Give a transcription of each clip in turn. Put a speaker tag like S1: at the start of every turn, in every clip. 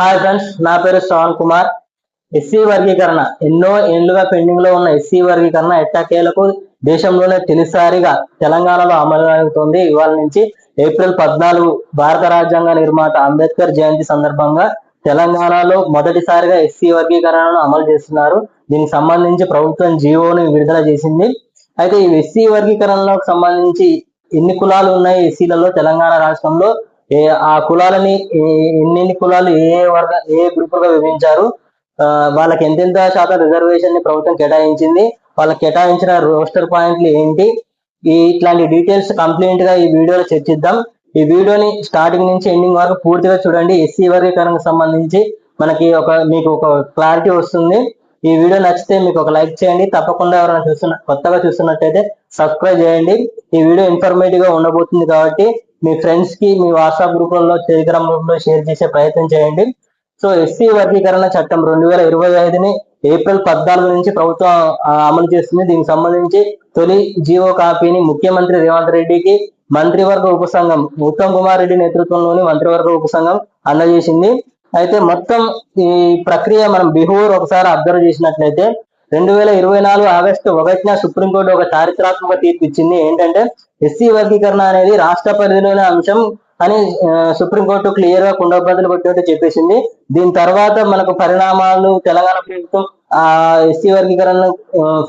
S1: Hi friends నా పేరు Shravan Kumar. SC వర్గీకరణ. ఎన్నో ఏళ్ళుగా పెండింగ్లో ఉన్న ఎస్సీ వర్గీకరణ ఎట్టాకేలకు దేశంలోనే తొలిసారిగా తెలంగాణలో అమలు అవుతుంది ఇవాళ నుంచి ఏప్రిల్ పద్నాలుగు భారత రాజ్యాంగ నిర్మాత అంబేద్కర్ జయంతి సందర్భంగా తెలంగాణలో మొదటిసారిగా ఎస్సీ వర్గీకరణను అమలు చేస్తున్నారు. దీనికి సంబంధించి ప్రభుత్వం జీవోని విడుదల చేసింది. అయితే ఈ ఎస్సీ వర్గీకరణకు సంబంధించి ఎన్ని కులాలు ఉన్నాయి ఎస్సీలలో? తెలంగాణ రాష్ట్రంలో ఏ ఆ కులాలని ఎన్ని ఎన్నెన్ని కులాలు ఏ వర్గ ఏ గ్రూపులుగా విభజించారు వాళ్ళకి ఎంతెంత శాతం రిజర్వేషన్ని ప్రభుత్వం కేటాయించింది వాళ్ళకి కేటాయించిన రోస్టర్ పాయింట్లు ఏంటి ఈ ఇట్లాంటి డీటెయిల్స్ కంప్లీట్గా ఈ వీడియోలో చర్చిద్దాం. ఈ వీడియోని స్టార్టింగ్ నుంచి ఎండింగ్ వరకు పూర్తిగా చూడండి. ఎస్సీ వర్గీకరణకు సంబంధించి మనకి ఒక మీకు ఒక క్లారిటీ వస్తుంది. ఈ వీడియో నచ్చితే మీకు ఒక లైక్ చేయండి. తప్పకుండా ఎవరైనా చూస్తున్న కొత్తగా చూస్తున్నట్టయితే సబ్స్క్రైబ్ చేయండి. ఈ వీడియో ఇన్ఫర్మేటివ్గా ఉండబోతుంది కాబట్టి మీ ఫ్రెండ్స్కి మీ వాట్సాప్ గ్రూపులలో టెలిగ్రామ్ గ్రూప్లో షేర్ చేసే ప్రయత్నం చేయండి. సో ఎస్సీ వర్గీకరణ చట్టం రెండు వేల ఇరవై ఐదుని ఏప్రిల్ పద్నాలుగు నుంచి ప్రభుత్వం అమలు చేస్తుంది. దీనికి సంబంధించి తొలి జీవో కాపీని ముఖ్యమంత్రి రేవంత్ రెడ్డికి మంత్రివర్గ ఉపసంఘం ఉత్తమ్ కుమార్ రెడ్డి నేతృత్వంలోని మంత్రివర్గ ఉపసంఘం అందజేసింది. అయితే మొత్తం ఈ ప్రక్రియ మనం బిహోర్ ఒకసారి అబ్జర్వ్ చేసినట్లయితే రెండు వేల ఇరవై నాలుగు ఆగస్టు ఒకటిన సుప్రీంకోర్టు ఒక చారిత్రాత్మక తీర్పు ఇచ్చింది. ఏంటంటే ఎస్సీ వర్గీకరణ అనేది రాష్ట్ర పరిధిలోని అంశం అని సుప్రీంకోర్టు క్లియర్గా కుండబద్దలు కొట్టినట్టు చెప్పేసింది. దీని తర్వాత మనకు పరిణామాలు తెలంగాణ ప్రభుత్వం ఆ ఎస్సీ వర్గీకరణను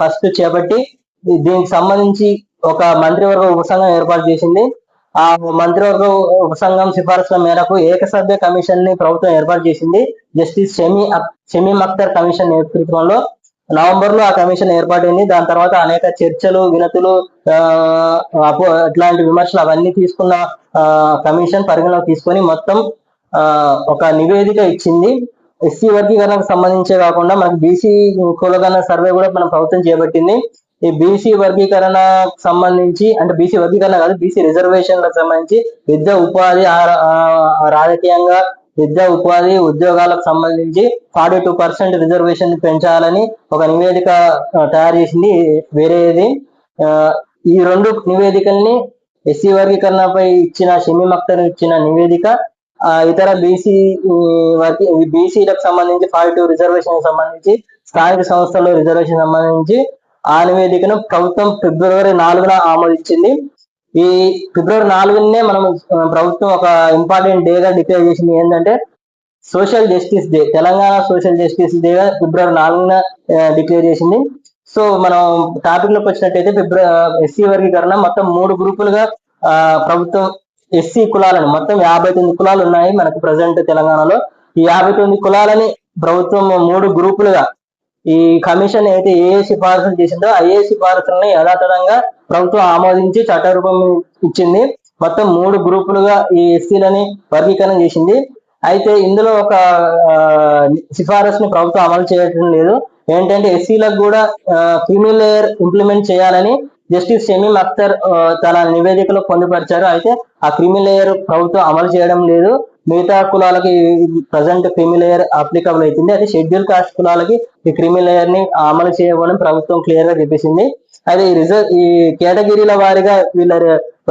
S1: ఫస్ట్ చేపట్టి దీనికి సంబంధించి ఒక మంత్రివర్గ ఉపసంఘం ఏర్పాటు చేసింది. ఆ మంత్రివర్గ ఉపసంఘం సిఫార్సుల మేరకు ఏకసభ్య కమిషన్ని ప్రభుత్వం ఏర్పాటు చేసింది. జస్టిస్ షమీ అక్- అఖ్తర్ కమిషన్ నేతృత్వంలో నవంబర్లో ఆ కమిషన్ ఏర్పాటైంది దాని తర్వాత అనేక చర్చలు వినతులు ఆ, అపో అట్లాంటి విమర్శలు అవన్నీ తీసుకున్న ఆ, కమిషన్ పరిగణలోకి తీసుకొని మొత్తం ఆ, ఒక నివేదిక ఇచ్చింది. ఎస్సీ వర్గీకరణకు సంబంధించే కాకుండా మనకి బీసీ కులగణ సర్వే కూడా మనం ప్రభుత్వం చేపట్టింది. ఈ బీసీ వర్గీకరణ సంబంధించి అంటే బీసీ వర్గీకరణ కాదు బీసీ రిజర్వేషన్లకు సంబంధించి విద్య ఉపాధి ఆ- రాజకీయంగా విద్యా ఉపాధి ఉద్యోగాలకు సంబంధించి ఫార్టీ టూ పర్సెంట్ రిజర్వేషన్ పెంచాలని ఒక నివేదిక తయారు చేసింది వేరేది. ఈ రెండు నివేదికల్ని ఎస్సీ వర్గీకరణపై ఇచ్చిన షమీ అఖ్తర్ ఇచ్చిన నివేదిక ఆ, ఇతర బీసీ వర్గీ బీసీలకు సంబంధించి ఫార్టీ టూ రిజర్వేషన్ సంబంధించి స్థానిక సంస్థల్లో రిజర్వేషన్ సంబంధించి ఆ నివేదికను ప్రభుత్వం ఫిబ్రవరి నాలుగున ఆమోదించింది. ఈ ఫిబ్రవరి నాలుగునే మనం ప్రభుత్వం ఒక ఇంపార్టెంట్ డే గా డిక్లేర్ చేసింది ఏంటంటే social justice day Telangana social justice డేగా ఫిబ్రవరి నాలుగున డిక్లేర్ చేసింది. సో మనం టాపిక్లోకి వచ్చినట్టయితే ఫిబ్రవరి ఎస్సీ వర్గీకరణ మొత్తం మూడు గ్రూపులుగా ఆ, ప్రభుత్వం ఎస్సీ కులాలను మొత్తం యాభై తొమ్మిది కులాలు ఉన్నాయి మనకు ప్రజెంట్ తెలంగాణలో. ఈ యాభై తొమ్మిది కులాలని ప్రభుత్వం మూడు గ్రూపులుగా ఈ కమిషన్ అయితే ఏ సిఫార్సులు చేసిందో ఆ సిఫార్సులని యథాతథంగా ప్రభుత్వం ఆమోదించి చట్టరూపం ఇచ్చింది. మొత్తం మూడు గ్రూపులుగా ఈ ఎస్సీలని వర్గీకరణ చేసింది. అయితే ఇందులో ఒక ఆ, సిఫారసుని ప్రభుత్వం అమలు చేయటం లేదు. ఏంటంటే ఎస్సీలకు కూడా క్రిమినల్ లేయర్ ఇంప్లిమెంట్ చేయాలని జస్టిస్ షమీమ్ అఖ్తర్ తన నివేదికలో పొందుపరిచారు. అయితే ఆ క్రిమినల్ లేయర్ ప్రభుత్వం అమలు చేయడం లేదు. మిగతా కులాలకి ప్రజెంట్ క్రిమిలేయర్ అప్లికబుల్ అవుతుంది అది షెడ్యూల్ కాస్ట్ కులాలకి ఈ క్రిమి లేయర్ని అమలు చేయమని ప్రభుత్వం క్లియర్గా చెప్పేసింది. అయితే ఈ రిజర్వ్ ఈ కేటగిరీల వారిగా వీళ్ళ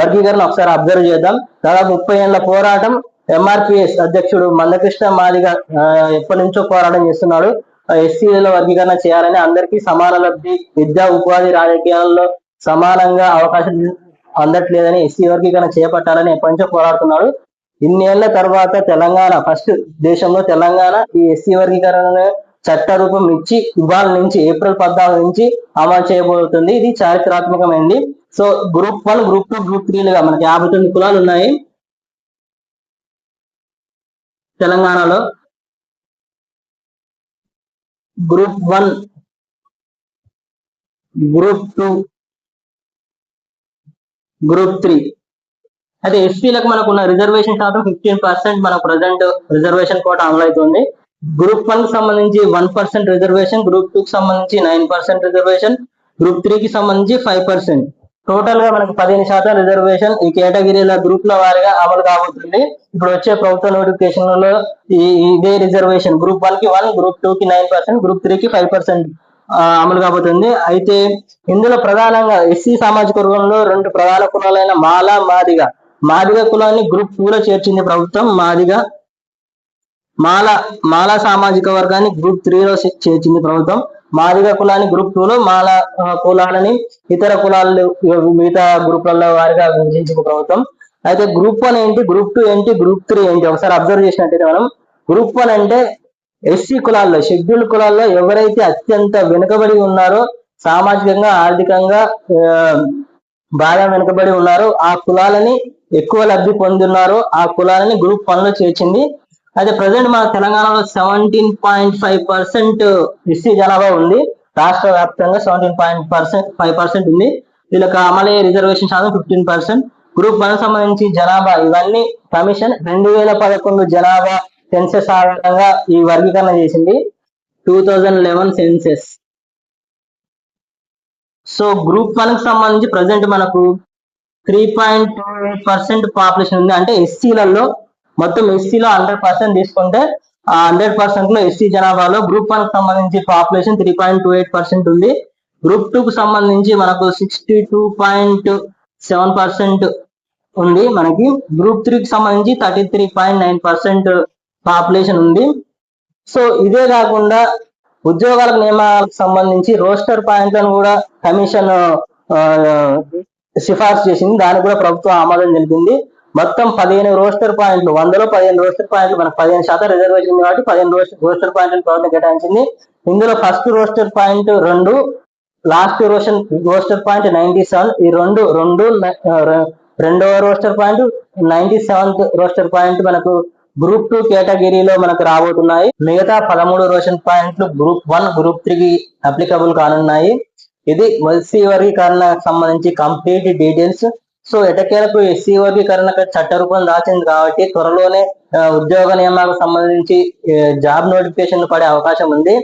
S1: వర్గీకరణ ఒకసారి అబ్జర్వ్ చేద్దాం. దాదాపు ముప్పై ఏళ్ళ పోరాటం ఎంఆర్పిఎస్ అధ్యక్షుడు మందకృష్ణ మాదిగ ఎప్పటి నుంచో పోరాటం చేస్తున్నాడు. ఎస్సీల వర్గీకరణ చేయాలని అందరికీ సమాన లబ్ధి విద్యా ఉపాధి రాజకీయాల్లో సమానంగా అవకాశం అందట్లేదని ఎస్సీ వర్గీకరణ చేపట్టాలని ఎప్పటి నుంచో పోరాడుతున్నాడు. ఇన్నేళ్ళ తర్వాత తెలంగాణ ఫస్ట్ దేశంలో తెలంగాణ ఈ ఎస్సీ వర్గీకరణ చట్ట రూపం ఇచ్చి ఇవాళ నుంచి ఏప్రిల్ పద్నాలుగు నుంచి అమలు చేయబోతుంది. ఇది చారిత్రాత్మకమైంది. So group one group two group త్రీలుగా మనకి యాభై తొమ్మిది కులాలు ఉన్నాయి. తెలంగాణలో group one group two group three అయితే ఎస్సీలకు మనకు ఉన్న రిజర్వేషన్ శాతం ఫిఫ్టీన్ పర్సెంట్ మన ప్రజెంట్ రిజర్వేషన్ కోట అమలు అవుతుంది గ్రూప్ వన్కి సంబంధించి one percent reservation group two కి సంబంధించి nine percent reservation group three కి సంబంధించి ఫైవ్ పర్సెంట్ టోటల్గా మనకు పదిహేను శాతం రిజర్వేషన్ ఈ కేటగిరీల గ్రూప్ ల వారిగా అమలు కాబోతుంది. ఇప్పుడు వచ్చే ప్రభుత్వ నోటిఫికేషన్లో ఈ ఇదే రిజర్వేషన్ గ్రూప్ వన్కి వన్ గ్రూప్ టూ కి నైన్ పర్సెంట్ గ్రూప్ త్రీ కి ఫైవ్ పర్సెంట్ అమలు కాబోతుంది. అయితే ఇందులో ప్రధానంగా ఎస్సీ సామాజిక వర్గంలో రెండు ప్రధాన కులాలైన మాల మాదిగా. మాదిగ కులాన్ని గ్రూప్ టూ లో చేర్చింది ప్రభుత్వం. మాదిగ మాల మాల సామాజిక వర్గాన్ని గ్రూప్ త్రీలో చేర్చింది ప్రభుత్వం. మాదిగ కులాన్ని గ్రూప్ టూ లో మాల కులాలని ఇతర కులాలు మిగతా గ్రూపులలో వారిగా విభజించింది ప్రభుత్వం. అయితే గ్రూప్ వన్ ఏంటి గ్రూప్ టూ ఏంటి గ్రూప్ త్రీ ఏంటి? ఒకసారి అబ్జర్వ్ చేసినట్టయితే మనం గ్రూప్ వన్ అంటే ఎస్సీ కులాల్లో షెడ్యూల్ కులాల్లో ఎవరైతే అత్యంత వెనుకబడి ఉన్నారో సామాజికంగా ఆర్థికంగా బాగా వెనుకబడి ఉన్నారో ఆ కులాలని ఎక్కువ లబ్ధి పొందున్నారో ఆ కులాలని గ్రూప్ వన్లో చేర్చింది. అయితే ప్రజెంట్ మన తెలంగాణలో seventeen point five percent SC జనాభా ఉంది. రాష్ట్ర వ్యాప్తంగా seventeen point percent five percent ఉంది. వీళ్ళకి అమలయ్యే రిజర్వేషన్ శాతం ఫిఫ్టీన్ పర్సెంట్ గ్రూప్ వన్ సంబంధించి జనాభా ఇవన్నీ కమిషన్ రెండు వేల పదకొండు జనాభా సెన్సెస్ ఆధారంగా ఈ వర్గీకరణ చేసింది. Two thousand eleven census so group వన్కి సంబంధించి ప్రజెంట్ మనకు three point two eight percent population ఉంది. అంటే ఎస్సీలలో మొత్తం ఎస్సీలో హండ్రెడ్ పర్సెంట్ తీసుకుంటే ఆ హండ్రెడ్ పర్సెంట్లో ఎస్సీ జనాభాలో గ్రూప్ వన్కి సంబంధించి population three point two eight percent ఉంది. గ్రూప్ టూ కు సంబంధించి మనకు sixty two point seven percent ఉంది మనకి. గ్రూప్ త్రీ కి సంబంధించి thirty three point nine percent population ఉంది. సో ఇదే కాకుండా ఉద్యోగాల నియమాలకు సంబంధించి రోస్టర్ పాయింట్లను కూడా కమిషన్ సిఫార్సు చేసింది. దానికి కూడా ప్రభుత్వం ఆమోదం తెలిపింది మొత్తం పదిహేను రోస్టర్ పాయింట్లు వందలో పదిహేను రోస్టర్ పాయింట్లు మనకు పదిహేను శాతం రిజర్వేషన్ ఉంది కాబట్టి పదిహేను రోస్టర్ రోస్టర్ పాయింట్లు ప్రభుత్వం కేటాయించింది. ఇందులో ఫస్ట్ రోస్టర్ పాయింట్ రెండు లాస్ట్ రోషన్ రోస్టర్ పాయింట్ నైన్టీ సెవెన్ ఈ రెండు రెండు రెండవ roster point ninety seventh roster point మనకు గ్రూప్ టూ కేటగిరీలో మనకు రాబోతున్నాయి. మిగతా పదమూడు రోషన్ పాయింట్లు గ్రూప్ వన్ గ్రూప్ త్రీకి అప్లికబుల్ కానున్నాయి. ఇది ఎస్సీ వర్గీకరణకు సంబంధించి కంప్లీట్ డీటెయిల్స్ సో ఎటకేలకు ఎస్సీ వర్గీకరణకు చట్టరూపం దాచింది కాబట్టి త్వరలోనే ఉద్యోగ నియమాలకు సంబంధించి జాబ్ నోటిఫికేషన్ పడే అవకాశం ఉంది.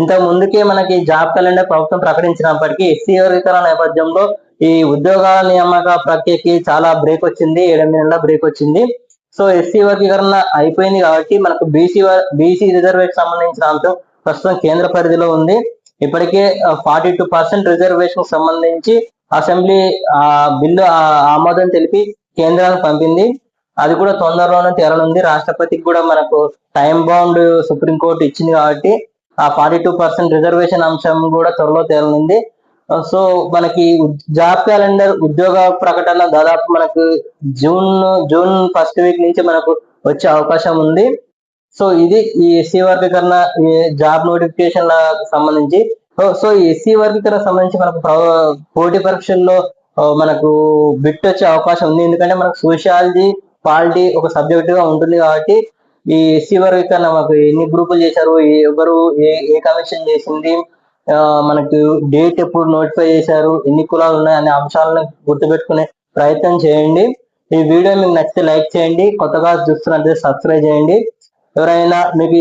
S1: ఇంతకు ముందుకే మనకి జాబ్ క్యాలెండర్ ప్రభుత్వం ప్రకటించినప్పటికీ ఎస్సీ వర్గీకరణ నేపథ్యంలో ఈ ఉద్యోగాల నియామక ప్రక్రియకి చాలా బ్రేక్ వచ్చింది ఏడెనిమిది నెలల బ్రేక్ వచ్చింది. సో ఎస్సీ వర్గీకరణ అయిపోయింది కాబట్టి మనకు బీసీ బీసీ రిజర్వేషన్ సంబంధించిన అంశం ప్రస్తుతం కేంద్ర పరిధిలో ఉంది. ఇప్పటికే ఫార్టీ టూ పర్సెంట్ రిజర్వేషన్ సంబంధించి అసెంబ్లీ ఆ బిల్లు ఆ, ఆమోదం తెలిపి కేంద్రానికి పంపింది. అది కూడా తొందరలోనే తేరనుంది రాష్ట్రపతికి కూడా మనకు టైం బౌండ్ సుప్రీంకోర్టు ఇచ్చింది కాబట్టి ఆ ఫార్టీ టూ పర్సెంట్ రిజర్వేషన్ అంశం కూడా త్వరలో తేరనుంది. సో మనకి జాబ్ క్యాలెండర్ ఉద్యోగ ప్రకటన దాదాపు మనకు జూన్ జూన్ ఫస్ట్ వీక్ నుంచి మనకు వచ్చే అవకాశం ఉంది. సో ఇది ఈ ఎస్సీ వర్గీకరణ ఈ జాబ్ నోటిఫికేషన్ సంబంధించి. సో- ఈ ఎస్సీ వర్గీకరణ సంబంధించి మనకు పోటీ పరీక్షల్లో మనకు బిట్ వచ్చే అవకాశం ఉంది. ఎందుకంటే మనకు సోషియాలజీ పాలిటీ ఒక సబ్జెక్ట్గా ఉంటుంది కాబట్టి ఈ ఎస్సీ వర్గీకరణ మనకు ఎన్ని గ్రూపులు చేశారు ఎవరు ఏ ఏ కమిషన్ చేసింది మనకు డేట్ ఎప్పుడు నోటిఫై చేశారు ఎన్ని కులాలు ఉన్నాయి అనే అంశాలను గుర్తుపెట్టుకునే ప్రయత్నం చేయండి. ఈ వీడియో మీకు నచ్చితే లైక్ చేయండి కొత్తగా చూస్తున్నట్లయితే సబ్స్క్రైబ్ చేయండి. ఎవరైనా మీకు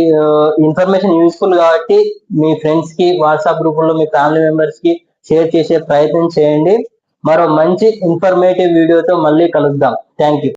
S1: ఇన్ఫర్మేషన్ యూస్ఫుల్ కాబట్టి మీ ఫ్రెండ్స్కి వాట్సాప్ గ్రూపుల్లో మీ ఫ్యామిలీ మెంబర్స్కి షేర్ చేసే ప్రయత్నం చేయండి. మరో మంచి ఇన్ఫర్మేటివ్ వీడియోతో మళ్ళీ కలుద్దాం. Thank you